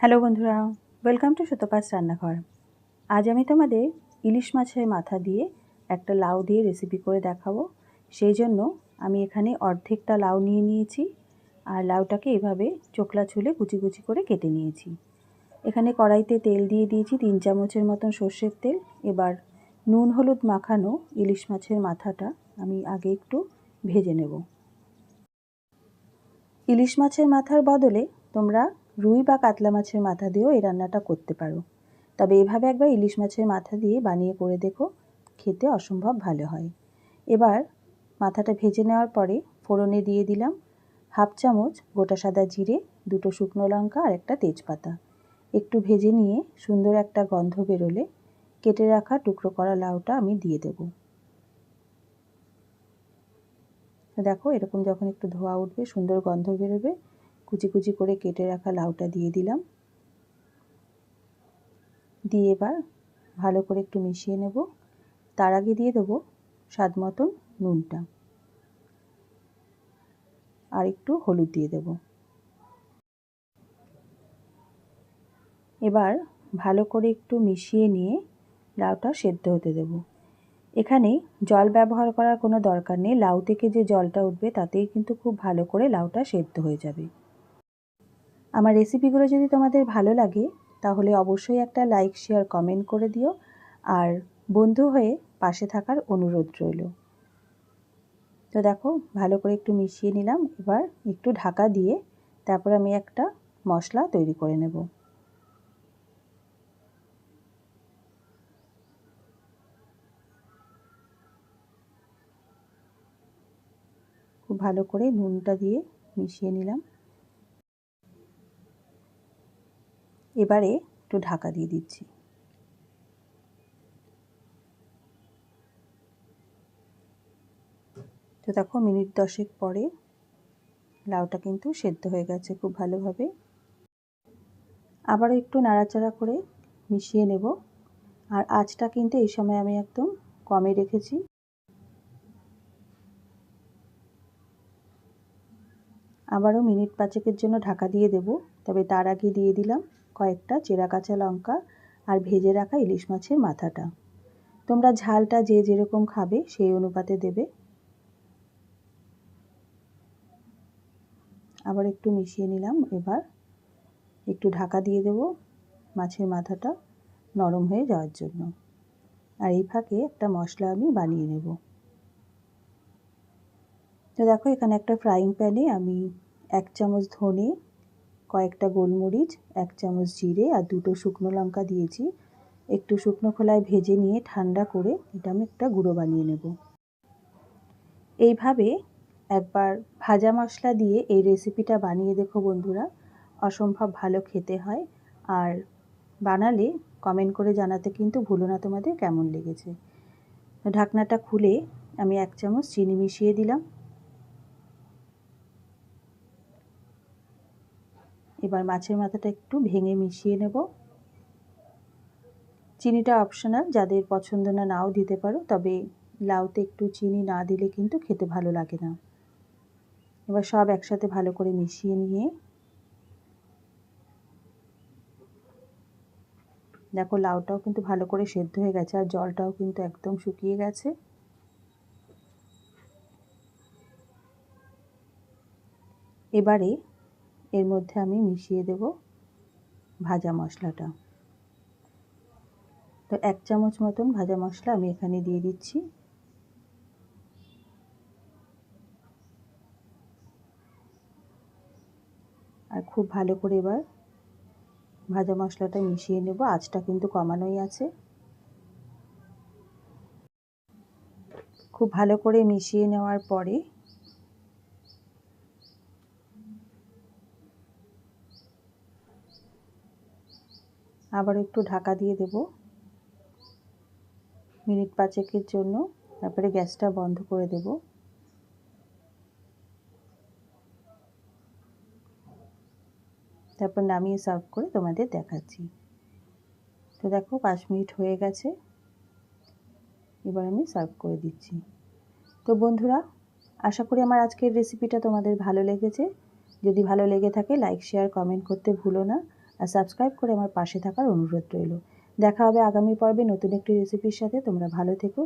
Hello বন্ধুরা welcome to সুতোপাস রান্নাঘর। আজ আমি তোমাদের ইলিশ মাছের মাথা দিয়ে একটা লাউ দিয়ে রেসিপি করে দেখাবো। সেই জন্য আমি এখানে অর্ধেকটা লাউ নিয়ে নিয়েছি আর লাউটাকে এভাবে চোকলা ছুলে কুচি কুচি করে কেটে নিয়েছি। এখানে কড়াইতে তেল দিয়ে দিয়েছি তিন চামচের মতন সর্ষের তেল। এবার নুন হলুদ মাখানো ইলিশ মাছের মাথাটা আমি আগে একটু ভেজে নেব। ইলিশ মাছের মাথার বদলে তোমরা রুই বা কাতলা মাছের মাথা দিয়েও এই রান্নাটা করতে পারো। তবে এভাবে একবার ইলিশ মাছের মাথা দিয়ে বানিয়ে করে দেখো, খেতে অসম্ভব ভালো হয়। এবার মাথাটা ভেজে নেওয়ার পরে ফোড়নে দিয়ে দিলাম হাফ চামচ গোটা সাদা জিরে, দুটো শুকনো লঙ্কা আর একটা তেজপাতা। একটু ভেজে নিয়ে সুন্দর একটা গন্ধ বেরোলে কেটে রাখা টুকরো করা লাউটা আমি দিয়ে দেব। দেখো এরকম যখন একটু ধোয়া উঠবে, সুন্দর গন্ধ বেরোবে কুচি কুচি করে কেটে রাখা লাউটা দিয়ে দিলাম। দিয়ে এবার ভালো করে একটু মিশিয়ে নেব। তার আগে দিয়ে দেবো স্বাদ মতন নুনটা। আর একটু হলুদ দিয়ে দেব। এবার ভালো করে একটু মিশিয়ে নিয়ে লাউটা সেদ্ধ হতে দেব। এখানে জল ব্যবহার করার কোনো দরকার নেই। লাউ থেকে যে জলটা উঠবে, তাতেই কিন্তু খুব ভালো করে লাউটা সেদ্ধ হয়ে যাবে। আমার রেসিপিগুলো যদি তোমাদের ভালো লাগে, তাহলে অবশ্যই একটা লাইক শেয়ার কমেন্ট করে দিও। আর বন্ধু হয়ে পাশে থাকার অনুরোধ রইল। তো দেখো, ভালো করে একটু মিশিয়ে নিলাম। এবার একটু ঢাকা দিয়ে তারপর আমি একটা মশলা তৈরি করে নেব। খুব ভালো করে নুনটা দিয়ে মিশিয়ে নিলাম। এবারে একটু ঢাকা দিয়ে দিচ্ছি। তো দেখো মিনিট দশেক পরে লাউটা কিন্তু সেদ্ধ হয়ে গেছে খুব ভালোভাবে। আবারও একটু নাড়াচাড়া করে মিশিয়ে নেব। আর আঁচটা কিন্তু এই সময় আমি একদম কমে রেখেছি। আবারও মিনিট পাঁচেকের জন্য ঢাকা দিয়ে দেব, তবে তার আগে দিয়ে দিলাম। কয়েকটা চেরা কাঁচা লঙ্কা আর ভেজে রাখা ইলিশ মাছের মাথাটা। তোমরা ঝালটা যে যেরকম খাবে সেই অনুপাতে দেবে। আবার একটু মিশিয়ে নিলাম। এবার একটু ঢাকা দিয়ে দেব মাছের মাথাটা নরম হয়ে যাওয়ার জন্য। আর এই ফাঁকে একটা মশলা আমি বানিয়ে নেব। তো দেখো এখানে একটা ফ্রাইং প্যানে আমি এক চামচ ধনে কয়েকটা গোলমরিচ, এক চামচ জিরে আর দুটো শুকনো লঙ্কা দিয়েছি। একটু শুকনো খোলায় ভেজে নিয়ে ঠান্ডা করে এটা আমি একটা গুঁড়ো বানিয়ে নেব। এইভাবে একবার ভাজা মশলা দিয়ে এই রেসিপিটা বানিয়ে দেখো বন্ধুরা, অসম্ভব ভালো খেতে হয়। আর বানালে কমেন্ট করে জানাতে কিন্তু ভুলো না তোমাদের কেমন লেগেছে। ঢাকনাটা খুলে আমি এক চামচ চিনি মিশিয়ে দিলাম। এবার মাছের মাথাটা একটু ভেঙে মিশিয়ে নেব। চিনিটা অপশনাল যাদের পছন্দ না, নাও দিতে পারো, তবে লাউতে একটু চিনি না দিলে কিন্তু খেতে ভালো লাগে না। এবার সব একসাথে ভালো করে মিশিয়ে নিয়ে দেখো লাউটাও কিন্তু ভালো করে সেদ্ধ হয়ে গেছে, আর জলটাও কিন্তু একদম শুকিয়ে গেছে। এবারে এর মধ্যে আমি মিশিয়ে দেব ভাজা মশলাটা। তো এক চামচ মতন ভাজা মশলা আমি এখানে দিয়ে দিচ্ছি। আর খুব ভালো করে এবার ভাজা মশলাটা মিশিয়ে নেব, আঁচটা কিন্তু কমানোই আছে। খুব ভালো করে মিশিয়ে নেওয়ার পরে আবার একটু ঢাকা দিয়ে দেব। মিনিট পাঁচেকের জন্য তারপরে গ্যাসটা বন্ধ করে দেব। তারপর নামিয়ে সার্ভ করে তোমাদের দেখাচ্ছি। তো দেখো, পাঁচ মিনিট হয়ে গেছে। এবার আমি সার্ভ করে দিচ্ছি। তো বন্ধুরা, আশা করি আমার আজকের রেসিপিটা তোমাদের ভালো লেগেছে। যদি ভালো লেগে থাকে লাইক শেয়ার কমেন্ট করতে ভুলো না। আর সাবস্ক্রাইব করে আমার পাশে থাকার অনুরোধ রইল। দেখা হবে আগামী পর্বে নতুন একটি রেসিপির সাথে। তোমরা ভালো থেকো।